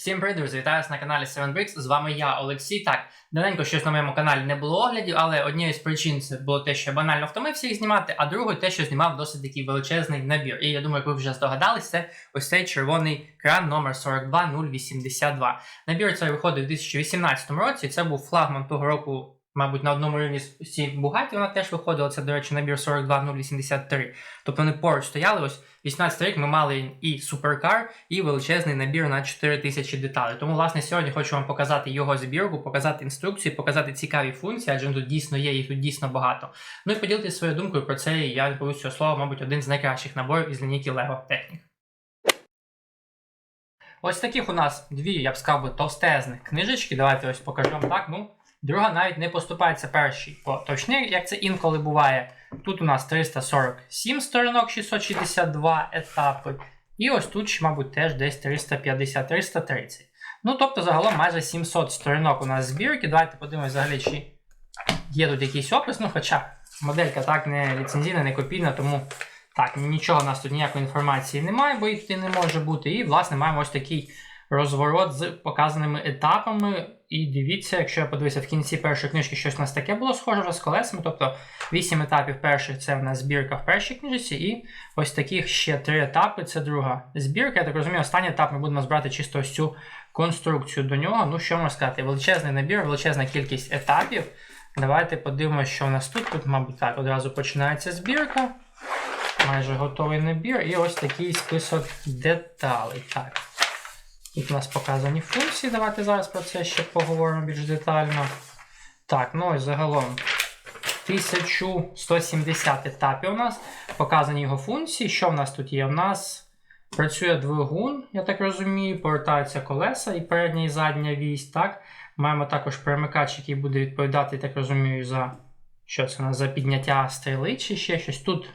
Всім привіт, друзі! Вітаю на каналі 7bricks. З вами я, Олексій. Так, давненько щось на моєму каналі не було оглядів, але однією з причин це було те, що я банально втомився їх знімати, а другою те, що знімав досить такий величезний набір. І я думаю, як ви вже здогадались, це ось цей червоний кран номер 42082. Набір цей виходив у 2018 році. Це був флагман того року. Мабуть, на одному рівні з усі Бугаті вона теж виходила. Це, до речі, набір 42083. Тобто вони поруч стояли. Ось 18 рік ми мали і суперкар, і величезний набір на 4000 деталей. Тому, власне, сьогодні хочу вам показати його збірку, показати інструкцію, показати цікаві функції, адже тут дійсно є, їх тут дійсно багато. Ну і поділитися своєю думкою про це. Я повинен цього слова, мабуть, один з найкращих наборів із лінійки Lego Technic. Ось таких у нас дві, я б сказав, би, товстезних книжечки. Давайте ось покажу вам так. Ну, друга навіть не поступається першій поточні, як це інколи буває. Тут у нас 347 сторінок, 662 етапи. І ось тут, мабуть, теж десь 350-330. Ну, тобто, загалом майже 700 сторінок у нас збірки. Давайте подивимося взагалі, чи є тут якийсь опис. Ну, хоча моделька так не ліцензійна, не копійна, тому так, нічого у нас тут ніякої інформації немає, бо їх тут не може бути. І, власне, маємо ось такий розворот з показаними етапами. І дивіться, якщо я подивився в кінці першої книжки, щось у нас таке було схоже вже з колесами. Тобто 8 етапів перших це в нас збірка в першій книжці, і ось таких ще 3 етапи це друга збірка. Я так розумію, останній етап ми будемо збирати чисто ось цю конструкцію до нього. Ну, що можна сказати, величезний набір, величезна кількість етапів. Давайте подивимося, що у нас тут. Тут, мабуть, так, одразу починається збірка. Майже готовий набір. І ось такий список деталей. Так. Тут у нас показані функції. Давайте зараз про це ще поговоримо більш детально. Так, ну ось загалом 1170 етапів у нас. Показані його функції. Що в нас тут є? У нас працює двигун, я так розумію, повертаються колеса і передня і задня вісь. Так? Маємо також перемикач, який буде відповідати, я так розумію, за що це у нас за підняття стріли чи ще щось. Тут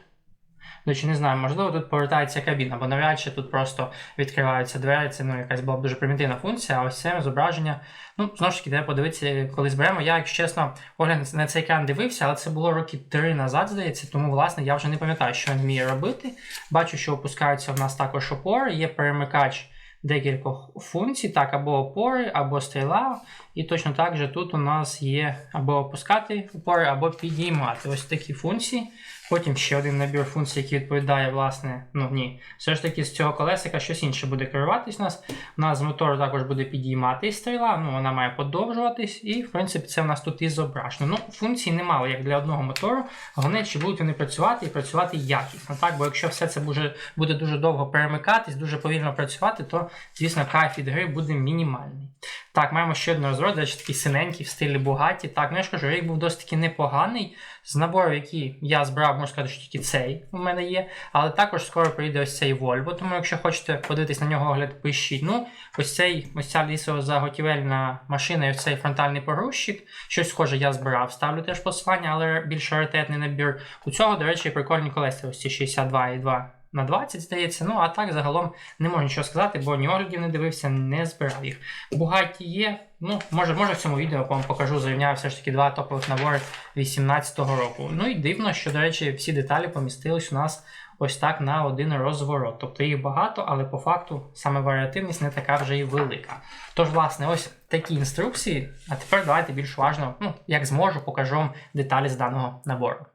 до речі, не знаю, можливо, тут повертається кабіна, бо навряд чи тут просто відкриваються двері, це ну, якась була б дуже примітивна функція, а ось це зображення. Ну, знову ж таки, треба подивитися, коли зберемо. Я, якщо чесно, огляд на цей екран дивився, але це було роки три назад, здається, тому, власне, я вже не пам'ятаю, що він вміє робити. Бачу, що опускаються в нас також опори, є перемикач декількох функцій, так, або опори, або стріла. І точно так же тут у нас є або опускати опори, або підіймати. Ось такі функції. Потім ще один набір функцій, який відповідає, власне, ну ні, все ж таки з цього колесика щось інше буде керуватись у нас. У нас з мотору також буде підійматись стріла, ну вона має подовжуватись, і, в принципі, це в нас тут і зображено. Ну, функцій немало, як для одного мотору. Головне, чи будуть вони працювати і працювати якісно. Так? Бо якщо все це буде, буде дуже довго перемикатись, дуже повільно працювати, то, звісно, кайф від гри буде мінімальний. Так, маємо ще один розрод, речі, такий синенький в стилі Бугаті. Так, ну я ж кажу, рік був досить таки непоганий. З набору, який я збирав, можна сказати, що тільки цей у мене є. Але також скоро прийде ось цей Volvo, тому якщо хочете подивитись на нього огляд, пишіть. Ну, ось цей ось ця лісово-заготівельна машина і ось цей фронтальний погрузчик. Щось схоже я збирав. Ставлю теж посилання, але більш раритетний набір. У цього, до речі, прикольні колеса, ось ці 62,2 на 20, здається. Ну, а так загалом не можу нічого сказати, бо ні оглядів не дивився, не збирав їх. Бугаті є. Ну, може, може в цьому відео вам покажу, зарівняю все ж таки два топових набори 2018 року. Ну і дивно, що, до речі, всі деталі помістились у нас ось так на один розворот. Тобто їх багато, але по факту саме варіативність не така вже і велика. Тож, власне, ось такі інструкції. А тепер давайте більш уважно, ну, як зможу, покажу вам деталі з даного набору.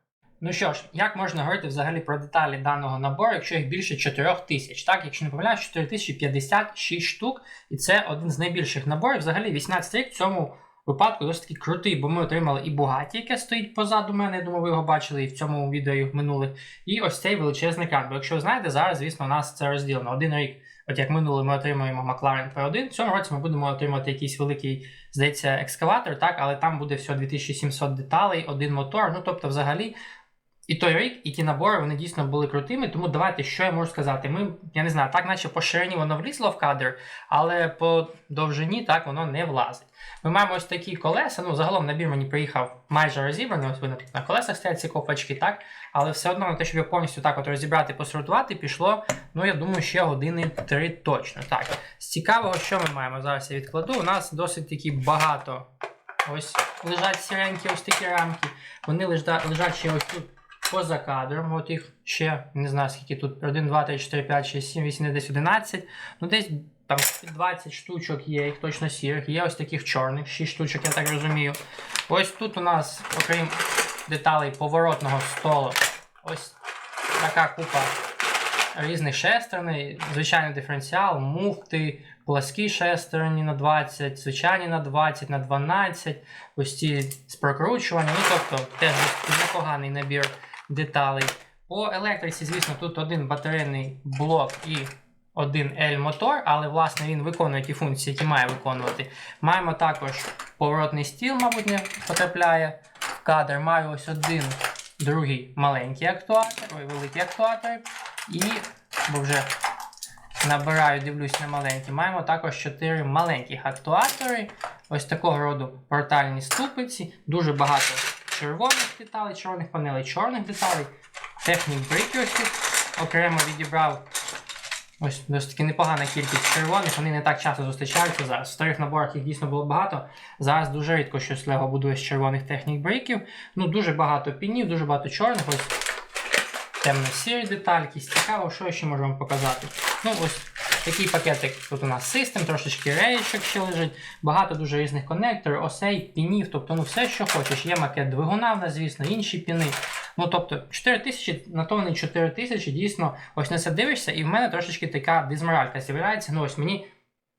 Ну що ж, як можна говорити взагалі про деталі даного набору, якщо їх більше 4 тисяч? Так, якщо не помиляюсь, 4056 штук, і це один з найбільших наборів. Взагалі 18 рік в цьому випадку досить таки крутий, бо ми отримали і Bugatti, яке стоїть позаду мене. Я думаю, ви його бачили і в цьому відео і в минулих. І ось цей величезний кран. Бо якщо ви знаєте, зараз, звісно, у нас це розділено. Один рік, от як минулий, ми отримуємо McLaren P1. В цьому році ми будемо отримати якийсь великий, здається, екскаватор, так, але там буде всього 2700 деталей, один мотор. Ну тобто, взагалі. І той рік, і ті набори вони дійсно були крутими. Тому давайте, що я можу сказати. Ми, я не знаю, так, наче по ширині воно влізло в кадр, але по довжині так воно не влазить. Ми маємо ось такі колеса. Ну, загалом набір мені приїхав майже розібраний. Ось тут на колесах стоять ці ковпачки, так. Але все одно на те, щоб його повністю так от розібрати, посортувати, пішло, ну я думаю, ще години три точно. Так. З цікавого, що ми маємо? Зараз я відкладу. У нас досить таки багато. Ось лежать сіренькі ось такі рамки. Вони лежать ще ось тут поза кадром. От їх ще не знаю скільки тут. 1, 2, 3, 4, 5, 6, 7, 8, десь 11. Ну десь там 20 штучок є, їх точно сірих. Є ось таких чорних, 6 штучок, я так розумію. Ось тут у нас, окрім деталей поворотного столу, ось така купа різних шестерней, звичайний диференціал, муфти, пласкі шестерні на 20, звичайні на 20, на 12, ось ці з прокручуванням. Ну, тобто теж непоганий набір деталей. По електриці, звісно, тут один батарейний блок і один L-мотор, але власне він виконує ті функції, які має виконувати. Маємо також поворотний стіл, мабуть, не потрапляє в кадр. Маю ось один другий маленький актуатор, ой, великий актуатор. І, бо вже набираю, дивлюсь на маленькі. Маємо також 4 маленьких актуатори. Ось такого роду портальні ступиці, дуже багато червоних деталей, червоних панелей, чорних деталей, технік брикерсів. Окремо відібрав ось досить таки непогана кількість червоних, вони не так часто зустрічаються зараз. В старих наборах їх дійсно було багато. Зараз дуже рідко щось Лего будує з червоних технік брейків. Ну, дуже багато пінів, дуже багато чорних. Ось темно-сірі детальки. Цікаво, що ще можу вам показати. Ну, ось такий пакетик. Тут у нас систем, трошечки реєчок ще лежить, багато дуже різних коннекторів, осей, пінів, тобто ну все, що хочеш. Є макет двигуна в нас, звісно, інші піни. Ну, тобто, 4 тисячі, на то вони 4 тисячі, дійсно, ось на це дивишся, і в мене трошечки така дизморалька з'являється. Ну, ось мені.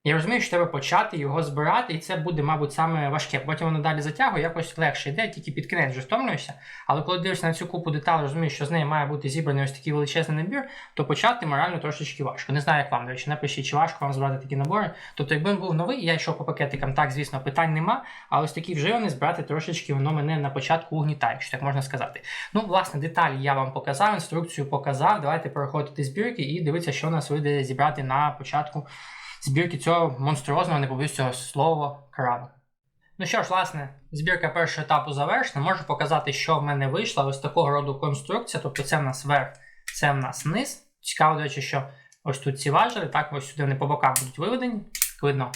Я розумію, що треба почати його збирати, і це буде, мабуть, саме важке. Потім воно далі затягує, якось легше йде, тільки під кінець вже втомлюєшся. Але коли дивишся на цю купу деталей, розумієш, що з неї має бути зібраний ось такий величезний набір, то почати морально трошечки важко. Не знаю, як вам, до речі, напишіть, чи важко вам збирати такі набори. Тобто, якби він був новий, я йшов по пакетикам, так, звісно, питань нема. А ось такі вживані збирати трошечки воно мене на початку угнітає, якщо так можна сказати. Ну, власне, деталі я вам показав, інструкцію показав. Давайте переходити збірки і дивитися, що у нас вийде зібрати на початку збірки цього монструозного, не побоюсь цього слова, крану. Ну що ж, власне, збірка першого етапу завершена. Можу показати, що в мене вийшла. Ось такого роду конструкція. Тобто це в нас верх, це в нас низ. Цікаво, до речі, що ось тут ці важелі, так, ось сюди вони по бокам будуть виведені. Видно,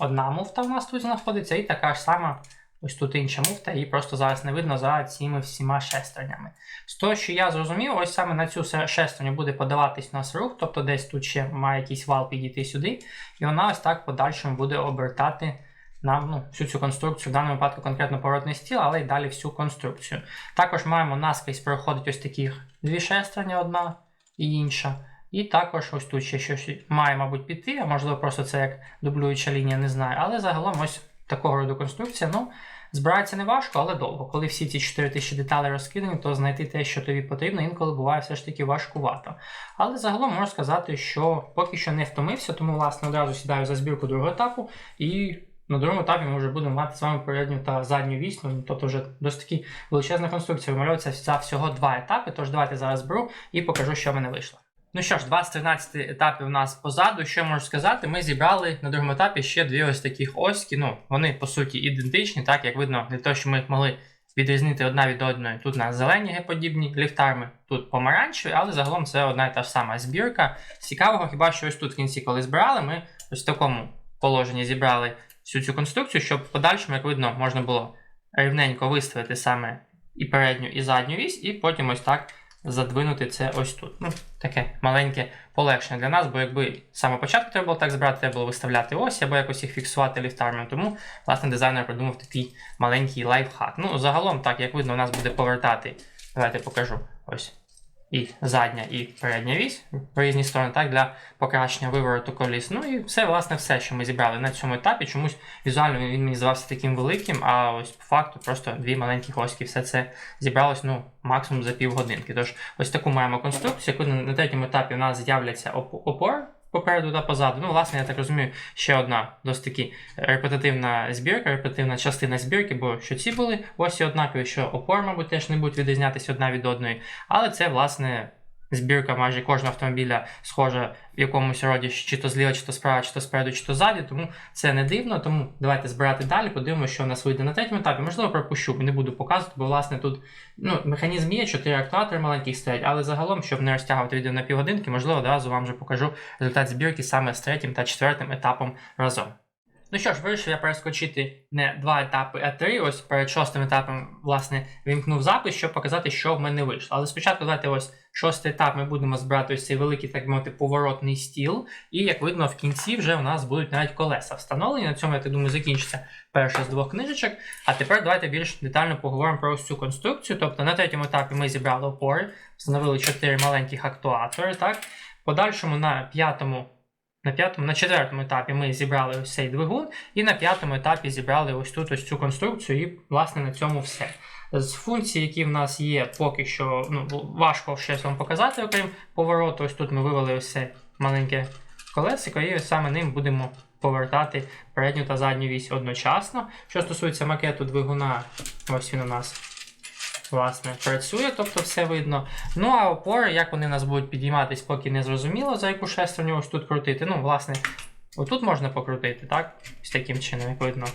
одна муфта в нас тут знаходиться, і така ж сама Ось тут інша муфта, її просто зараз не видно за цими всіма шестернями. З того, що я зрозумів, ось саме на цю шестерню буде подаватись у нас рух, тобто десь тут ще має якийсь вал підійти сюди, і вона ось так подальшому буде обертати нам ну, всю цю конструкцію, в даному випадку конкретно поворотний стіл, але й далі всю конструкцію. Також маємо наскрізь проходить ось таких дві шестерні, одна і інша. І також ось тут ще щось має, мабуть, піти, а можливо, просто це як дублююча лінія, не знаю. Але загалом ось такого роду конструкція. ну, Збирається не важко, але довго. Коли всі ці 4000 деталей розкидані, то знайти те, що тобі потрібно, інколи буває все ж таки важкувато. Але загалом можу сказати, що поки що не втомився, тому власне одразу сідаю за збірку другого етапу і. На другому етапі ми вже будемо мати з вами передню та задню вісь, ну, тобто вже досить таки величезна конструкція. Вимальовується за всього два етапи. Тож давайте зараз беру і покажу, що в мене вийшло. Ну що ж, 20-13 етапів у нас позаду. Що я можу сказати? Ми зібрали на другому етапі ще дві ось таких оськи. Ну, вони по суті ідентичні, так як видно, для того, щоб ми їх могли відрізнити одна від одної. Тут у нас зелені геподібні ліфтарми, тут помаранчеві, але загалом це одна і та ж сама збірка. Цікавого, хіба що ось тут в кінці, коли збирали, ми ось в такому положенні зібрали всю цю конструкцію, щоб в подальшому, як видно, можна було рівненько виставити саме і передню, і задню вісь, і потім ось так задвинути це ось тут. Ну, Таке маленьке полегшення для нас, бо якби саме початку треба було так збирати, треба було виставляти ось або якось їх фіксувати ліфтармом. Тому, власне, дизайнер придумав такий маленький лайфхак. Ну, загалом, так, як видно, у нас буде повертати. Давайте покажу ось і задня, і передня вісь в різні сторони, так, для покращення вивороту коліс. Ну і все, власне, все, що ми зібрали на цьому етапі. Чомусь візуально він мені здавався таким великим, а ось по факту просто дві маленькі коськи, Все це зібралось ну, максимум за півгодинки. Тож ось таку маємо конструкцію, яку на третьому етапі у нас з'являться опор попереду та позаду. Ну, власне, я так розумію, ще одна досить таки репетитивна збірка, репетитивна частина збірки, бо що ці були ось і однакові, що опор, мабуть, теж не будуть відрізнятися одна від одної. Але це, власне, збірка майже кожного автомобіля схожа в якомусь роді, чи то зліва, чи то справа, чи то спереду, чи то ззаді, тому це не дивно. Тому давайте збирати далі, подивимося, що у нас вийде на третьому етапі. Можливо, пропущу, не буду показувати, бо власне тут ну, механізм є, чотири актуатори маленьких стоять, але загалом, щоб не розтягувати відео на півгодинки, можливо, одразу вам вже покажу результат збірки саме з третім та четвертим етапом разом. Ну що ж, вирішив я перескочити не два етапи, а три. Ось перед шостим етапом, власне, вімкнув запис, щоб показати, що в мене вийшло. Але спочатку давайте ось шостий етап ми будемо збирати ось цей великий, так мовити, поворотний стіл. І як видно, в кінці вже у нас будуть навіть колеса встановлені. На цьому, я так думаю, закінчиться перша з двох книжечок. А тепер давайте більш детально поговоримо про ось цю конструкцію. Тобто на третьому етапі ми зібрали опори, встановили чотири маленьких актуатори. так? Подальшому на п'ятому. На п'ятому, на четвертому етапі ми зібрали ось цей двигун, і на п'ятому етапі зібрали ось тут ось цю конструкцію, і, власне, на цьому все. З функцій, які в нас є, поки що ну, важко щось вам показати, окрім повороту. Ось тут ми вивели ось це маленьке колесико, і ось саме ним будемо повертати передню та задню вісь одночасно. Що стосується макету двигуна, ось він у нас. Власне, працює, тобто все видно. Ну а опори, як вони у нас будуть підійматись, поки не зрозуміло, за яку шестерню ось тут крутити. Ну, власне, отут можна покрутити, так? Ось таким чином, як видно.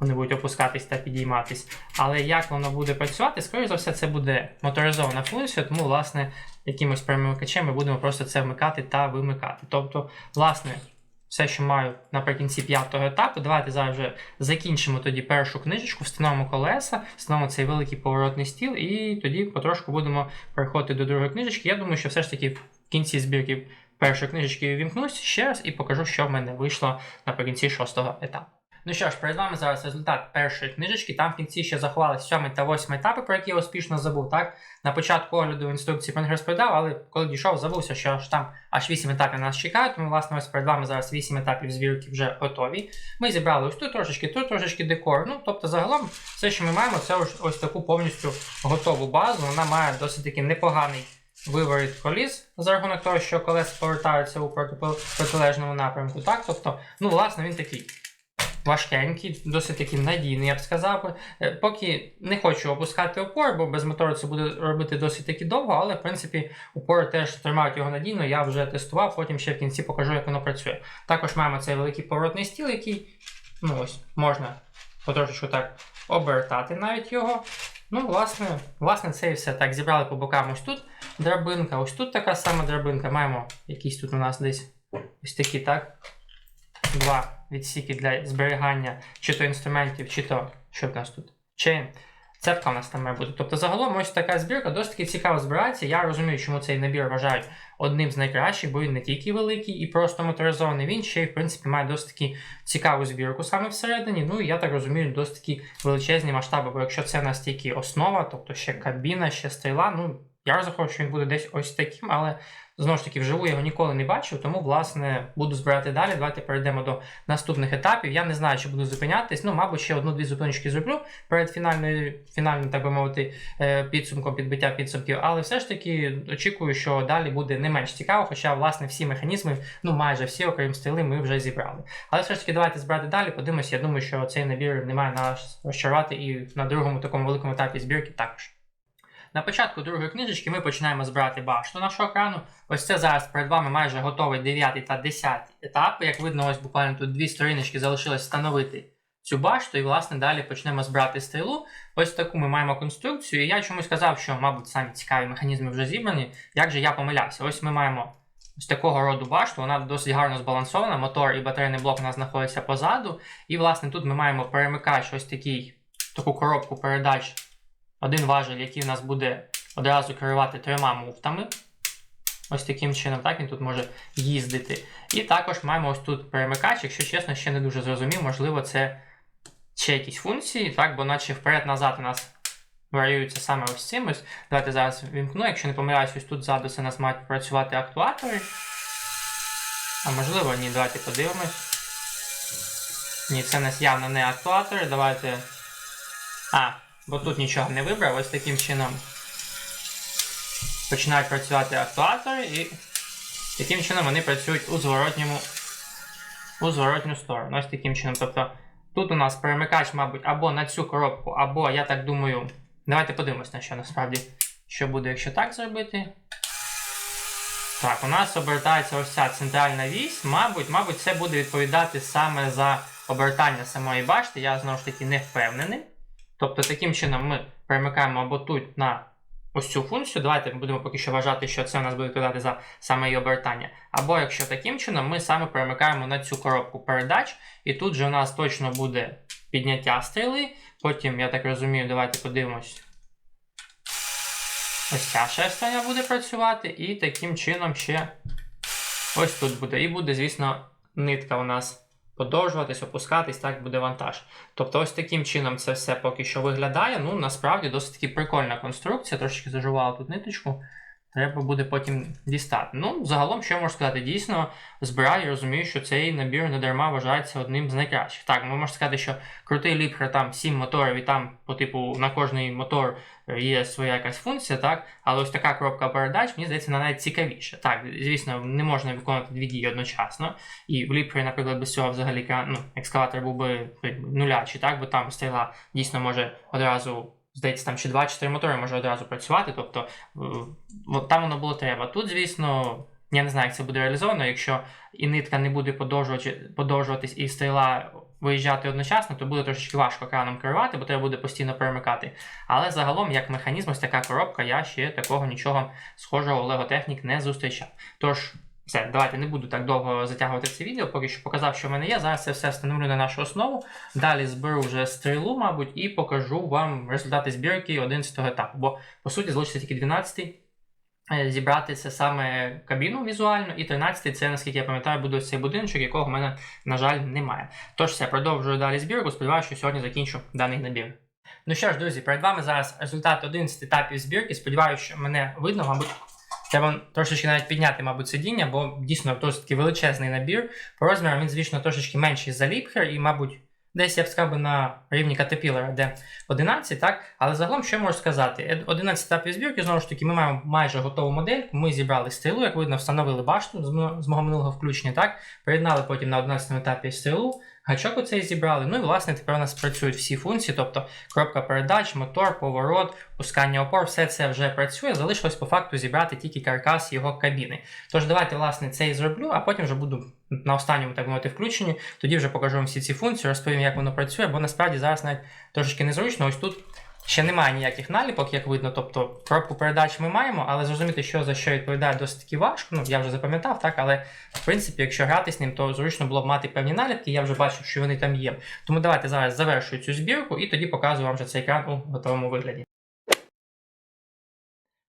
Вони будуть опускатись та підійматись. Але як воно буде працювати, скоріш за все, це буде моторизована функція, тому, власне, якимось перемикачем ми будемо просто це вмикати та вимикати. Тобто, власне, все, що маю наприкінці п'ятого етапу. Давайте зараз вже закінчимо тоді першу книжечку, встановимо колеса, встановимо цей великий поворотний стіл, і тоді потрошку будемо переходити до другої книжечки. Я думаю, що все ж таки в кінці збірки першої книжечки вімкнусь ще раз і покажу, що в мене вийшло наприкінці шостого етапу. Ну що ж, перед вами зараз результат першої книжечки. Там в кінці ще заховались сьомий та восьмий етапи, про які я успішно забув. Так на початку огляду інструкції про них розповідав, але коли дійшов, забувся, що аж там аж 8 етапів нас чекають. Тому, власне, ось перед вами зараз 8 етапів звірки вже готові. Ми зібрали ось тут трошечки, тут трошечки декор. Ну, тобто, загалом, все, що ми маємо, це ось, ось таку повністю готову базу. Вона має досить таки непоганий. Виворіт коліс за рахунок того, що колеса повертаються у протилежному напрямку. Так, тобто, ну, власне, він такий важкенький, досить таки надійний, я б сказав. Е, Поки не хочу опускати опор, бо без мотору це буде робити досить таки довго, але в принципі опори теж тримають його надійно, я вже тестував, потім ще в кінці покажу, як воно працює. Також маємо цей великий поворотний стіл, який ну ось, можна потрошечку так обертати навіть його. Ну, власне, власне, це і все. Так, зібрали по бокам ось тут драбинка, ось тут така сама драбинка. Маємо якісь тут у нас десь ось такі, так? Два відсіки для зберігання чи то інструментів, чи то що в нас тут? Чейн. Цепка в нас там має бути. Тобто, загалом ось така збірка досить таки цікаво збирається. Я розумію, чому цей набір вважають одним з найкращих, бо він не тільки великий і просто моторизований, він ще й, в принципі, має досить таки цікаву збірку саме всередині. Ну і я так розумію, досить таки величезні масштаби. Бо якщо це настільки основа, тобто ще кабіна, ще стріла, ну я розраховую, що він буде десь ось таким, але Знову ж таки, вживу я його ніколи не бачив, тому, власне, буду збирати далі. Давайте перейдемо до наступних етапів. Я не знаю, чи буду зупинятись. Ну, мабуть, ще одну-дві зупиночки зроблю перед фінальною, фінальним, так би мовити, е, підсумком підбиття підсумків. Але все ж таки очікую, що далі буде не менш цікаво, хоча, власне, всі механізми, ну майже всі, окрім стріли, ми вже зібрали. Але все ж таки, давайте збирати далі. Подивимося, я думаю, що цей набір не має нас розчарувати і на другому такому великому етапі збірки також. На початку другої книжечки ми починаємо збирати башту нашого екрану. Ось це зараз перед вами майже готовий 9 та 10 етап. Як видно, ось буквально тут дві сторіночки залишилось встановити цю башту, і, власне, далі почнемо збирати стрілу. Ось таку ми маємо конструкцію. І я чомусь казав, що, мабуть, самі цікаві механізми вже зібрані. Як же я помилявся? Ось ми маємо. Ось такого роду башту, вона досить гарно збалансована, мотор і батарейний блок у нас знаходяться позаду. І, власне, тут ми маємо перемикач, ось такий, таку коробку передач один важель, який у нас буде одразу керувати трьома муфтами. Ось таким чином, так він тут може їздити. І також маємо ось тут перемикач, якщо чесно, ще не дуже зрозумів, можливо, це ще якісь функції, так, бо наче вперед-назад у нас варіюються саме ось цим. Ось. Давайте зараз вімкну, якщо не помиляюсь, ось тут ззаду це нас мають працювати актуатори. А можливо, ні, давайте подивимось. Ні, це у нас явно не актуатори. Давайте. А, бо тут нічого не вибрав, ось таким чином починають працювати актуатори, і таким чином вони працюють у зворотньому у зворотню сторону. Ось таким чином. Тобто тут у нас перемикач, мабуть, або на цю коробку, або, я так думаю, давайте подивимось на що насправді, що буде, якщо так зробити. Так, у нас обертається ось ця центральна вісь. Мабуть, мабуть, це буде відповідати саме за обертання самої башти. Я знову ж таки не впевнений. Тобто, таким чином ми перемикаємо або тут на ось цю функцію. Давайте будемо поки що вважати, що це у нас буде відповідати за саме її обертання. Або якщо таким чином, ми саме перемикаємо на цю коробку передач, і тут же у нас точно буде підняття стріли. Потім, я так розумію, давайте подивимось. Ось ця шестерня буде працювати, і таким чином ще ось тут буде. І буде, звісно, нитка у нас подовжуватись, опускатись, так буде вантаж. Тобто, ось таким чином це все поки що виглядає. Ну, насправді досить таки прикольна конструкція. Трошечки зажувала тут ниточку. Треба буде потім дістати. Ну, загалом, що я можу сказати, дійсно збираю і розумію, що цей набір не дарма вважається одним з найкращих. Так, ми можемо сказати, що крутий ліпхер там 7 моторів, і там, по типу, на кожний мотор є своя якась функція, так, але ось така коробка передач, мені здається, вона навіть цікавіша. Так, звісно, не можна виконувати дві дії одночасно. І в ліпхері, наприклад, без цього взагалі ну, екскаватор був би нулячий, так, бо там стріла дійсно може одразу. Здається, там ще 2-4 мотори може одразу працювати, тобто от там воно було треба. Тут, звісно, я не знаю, як це буде реалізовано. Якщо і нитка не буде подовжуватись і стріла виїжджати одночасно, то буде трошечки важко краном керувати, бо треба буде постійно перемикати. Але загалом, як механізм, ось така коробка, я ще такого нічого схожого у Lego Technic не зустрічав. Тож. Все, давайте не буду так довго затягувати це відео, поки що показав, що в мене є. Зараз це все встановлю на нашу основу. Далі зберу вже стрілу, мабуть, і покажу вам результати збірки 11 етапу. Бо, по суті, залишиться тільки 12 Зібрати це саме кабіну візуально, і 13-й це, наскільки я пам'ятаю, буде цей будиночок, якого в мене, на жаль, немає. Тож все, продовжую далі збірку. Сподіваюся, що сьогодні закінчу даний набір. Ну що ж, друзі, перед вами зараз результат 11 етапів збірки. Сподіваюся, що мене видно, мабуть. Треба трошечки навіть підняти, мабуть, сидіння, бо дійсно досить такий величезний набір. По розмірам він, звісно, трошечки менший за ліпхер, і, мабуть, десь я б сказав на рівні Caterpillar, де 11, так? Але загалом, що я можу сказати? 11 етапів збірки, знову ж таки, ми маємо майже готову модель. Ми зібрали стрілу, як видно, встановили башту з мого минулого включення, так? Приєднали потім на 11 етапі стрілу. Гачок оцей зібрали. Ну і власне тепер у нас працюють всі функції, тобто кропка передач, мотор, поворот, пускання опор, все це вже працює. Залишилось по факту зібрати тільки каркас його кабіни. Тож давайте, власне, це і зроблю, а потім вже буду на останньому так мовити включенні. Тоді вже покажу вам всі ці функції, розповім, як воно працює, бо насправді зараз навіть трошечки незручно. Ось тут Ще немає ніяких наліпок, як видно, тобто коробку передач ми маємо, але зрозуміти, що за що відповідає, досить таки важко. Ну, я вже запам'ятав, так, але в принципі, якщо грати з ним, то зручно було б мати певні наліпки, я вже бачив, що вони там є. Тому давайте зараз завершую цю збірку і тоді показую вам вже цей екран у готовому вигляді.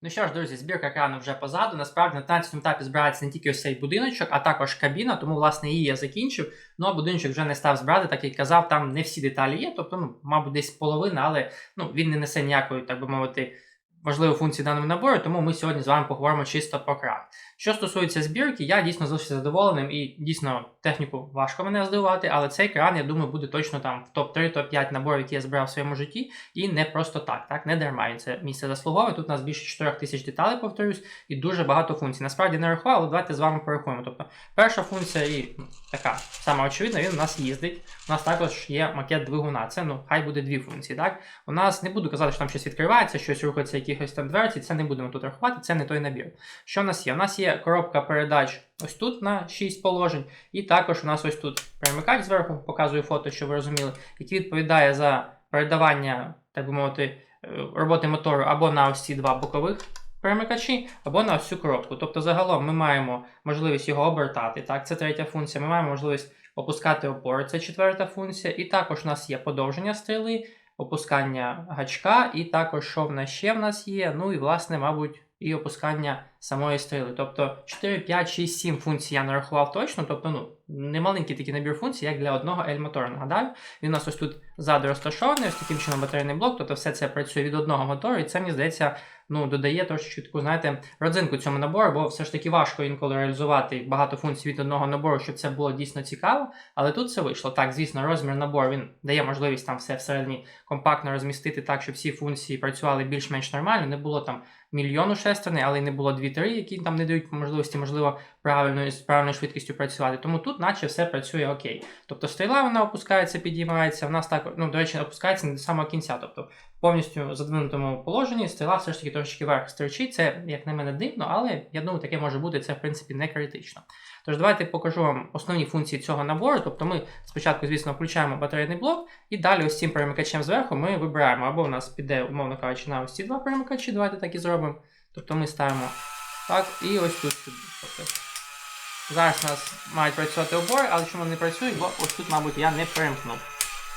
Ну що ж, друзі, збірка крану вже позаду. Насправді на 15 етапі збирається не тільки ось цей будиночок, а також кабіна, тому, власне, її я закінчив. Ну а будиночок вже не став збирати, так як казав, там не всі деталі є, тобто, ну, мабуть, десь половина, але ну, він не несе ніякої, так би мовити, важливої функції даному набору, тому ми сьогодні з вами поговоримо чисто про кран. Що стосується збірки, я дійсно залишився задоволеним і дійсно техніку важко мене здивувати, але цей кран, я думаю, буде точно там в топ-3, топ-5 наборів, які я збирав в своєму житті, і не просто так, так, не дарма він це місце заслуговує. Тут у нас більше 4 тисяч деталей, повторюсь, і дуже багато функцій. Насправді не рахував, але давайте з вами порахуємо. Тобто, перша функція і ну, така сама очевидна, він у нас їздить. У нас також є макет двигуна. Це ну, хай буде дві функції. так? У нас не буду казати, що там щось відкривається, щось рухається, якихось там дверці, це не будемо тут рахувати, це не той набір. Що у нас є? У нас є коробка передач ось тут на 6 положень. І також у нас ось тут перемикач зверху, показую фото, щоб ви розуміли, який відповідає за передавання, так би мовити, е, роботи мотору або на ось ці два бокових перемикачі, або на ось цю коробку. Тобто, загалом ми маємо можливість його обертати. Так, це третя функція. Ми маємо можливість опускати опори, це четверта функція. І також у нас є подовження стріли, опускання гачка, і також що в нас ще в нас є. Ну і, власне, мабуть і опускання самої стріли. Тобто 4, 5, 6, 7 функцій я нарахував точно. Тобто, ну, не маленький такий набір функцій, як для одного L-мотора. Нагадаю, він у нас ось тут ззаду розташований, ось таким чином батарейний блок, тобто все це працює від одного мотору, і це мені здається ну, додає трошки таку, знаєте, родзинку цьому набору, бо все ж таки важко інколи реалізувати багато функцій від одного набору, щоб це було дійсно цікаво. Але тут це вийшло. Так, звісно, розмір набору він дає можливість там все всередині компактно розмістити так, щоб всі функції працювали більш-менш нормально. Не було там мільйону шестерней, але й не було 2-3, які там не дають можливості, можливо, правильною з правильною швидкістю працювати. Тому тут, наче, все працює окей. Тобто стріла вона опускається, підіймається. В нас так, ну, до речі, опускається не до самого кінця. Тобто повністю задвинутому положенні стріла все ж таки трошечки вверх стерчить. Це, як на мене, дивно, але я думаю, таке може бути, це в принципі не критично. Тож давайте покажу вам основні функції цього набору. Тобто ми спочатку, звісно, включаємо батарейний блок, і далі ось цим перемикачем зверху ми вибираємо, або у нас піде, умовно кажучи, на ось ці два перемикачі, давайте так і зробимо. Тобто ми ставимо так, і ось тут. Тобто, зараз у нас мають працювати обори, але чому не працюють, бо ось тут, мабуть, я не перемкнув.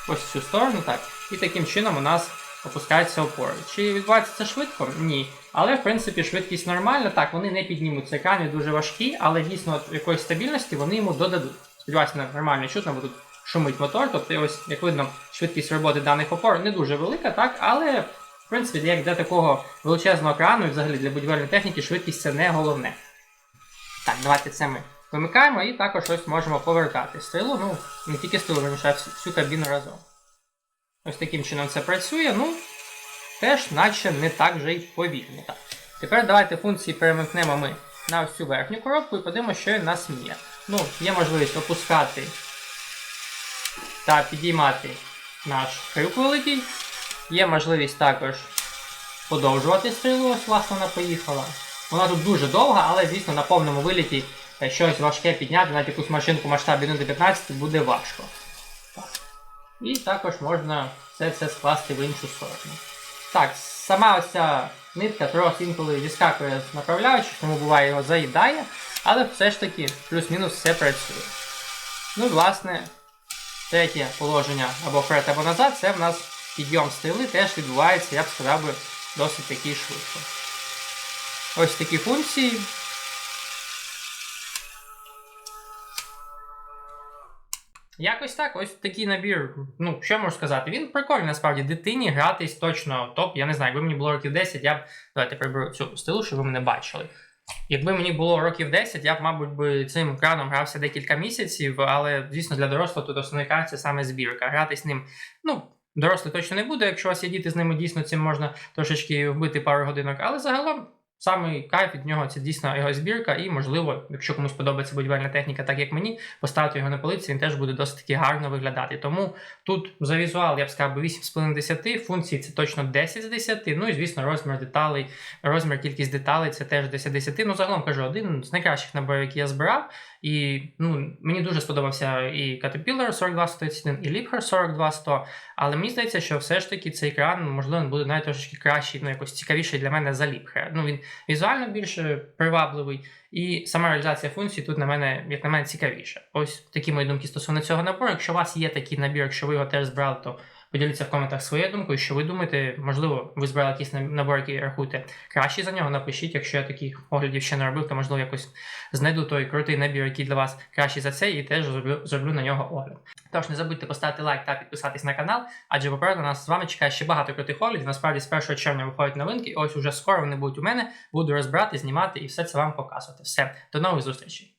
Ось цю сторону, так. І таким чином у нас опускаються опори. Чи відбувається це швидко? Ні. Але в принципі швидкість нормальна. Так, вони не піднімуться екрани дуже важкі, але дійсно от якоїсь стабільності вони йому додадуть. Сподіваюся, нормально чутно, бо тут шумить мотор. Тобто, ось, як видно, швидкість роботи даних опор не дуже велика, так, але в принципі, як для такого величезного екрану і взагалі для будівельної техніки швидкість це не головне. Так, давайте це ми вимикаємо і також ось можемо повертати стрілу. Ну, не тільки стрілу, а всю, кабіну разом. Ось таким чином це працює. Ну, теж наче не так вже й повільно. Тепер давайте функції перемкнемо ми на ось цю верхню коробку і подивимося, що він нас вміє. Ну, є можливість опускати та підіймати наш крюк великий. Є можливість також подовжувати стрілу, ось власне вона поїхала. Вона тут дуже довга, але, звісно, на повному виліті щось важке підняти, навіть якусь машинку масштабі 1 до 15 буде важко. Так. І також можна все це скласти в іншу сторону. Так, сама ось ця нитка трохи інколи відскакує з направляючи, тому буває його заїдає, але все ж таки плюс-мінус все працює. Ну і власне, третє положення або вперед, або назад, це в нас підйом стріли теж відбувається, я б сказав би, досить таки швидко. Ось такі функції. Якось так, ось такий набір. Ну, що можу сказати? Він прикольний, насправді. Дитині гратись точно топ. Я не знаю, якби мені було років 10, я б. Давайте приберу цю стилу, щоб ви мене бачили. Якби мені було років 10, я б, мабуть, би цим екраном грався декілька місяців, але, звісно, для дорослого тут основний екран це саме збірка. Гратись ним, ну, дорослий точно не буде. Якщо у вас є діти з ними, дійсно цим можна трошечки вбити пару годинок. Але загалом самий кайф від нього це дійсно його збірка, і, можливо, якщо комусь подобається будівельна техніка, так як мені, поставити його на полиці, він теж буде досить таки гарно виглядати. Тому тут за візуал я б сказав 8,5 з 10, функції це точно 10 з 10. Ну і звісно, розмір деталей, розмір кількість деталей це теж 10 з 10. Ну, загалом кажу, один з найкращих наборів, які я збирав. І ну, мені дуже сподобався і Caterpillar 42131, і Liebherr 42100, але мені здається, що все ж таки цей екран, можливо, буде навіть трошки кращий, ну якось цікавіший для мене за Liebherr. Ну, він візуально більш привабливий, і сама реалізація функцій тут на мене, як на мене, цікавіша. Ось такі мої думки стосовно цього набору. Якщо у вас є такий набір, якщо ви його теж збирали, то поділіться в коментах своєю думкою, що ви думаєте, можливо, ви збирали якийсь набор, який рахуєте кращий за нього. Напишіть, якщо я таких оглядів ще не робив, то можливо якось знайду той крутий набір, який для вас кращий за цей, і теж зроблю, зроблю на нього огляд. Тож не забудьте поставити лайк та підписатись на канал, адже попереду нас з вами чекає ще багато крутих оглядів. Насправді з 1 червня виходять новинки, ось уже скоро вони будуть у мене. Буду розбирати, знімати і все це вам показувати. Все, до нових зустрічей!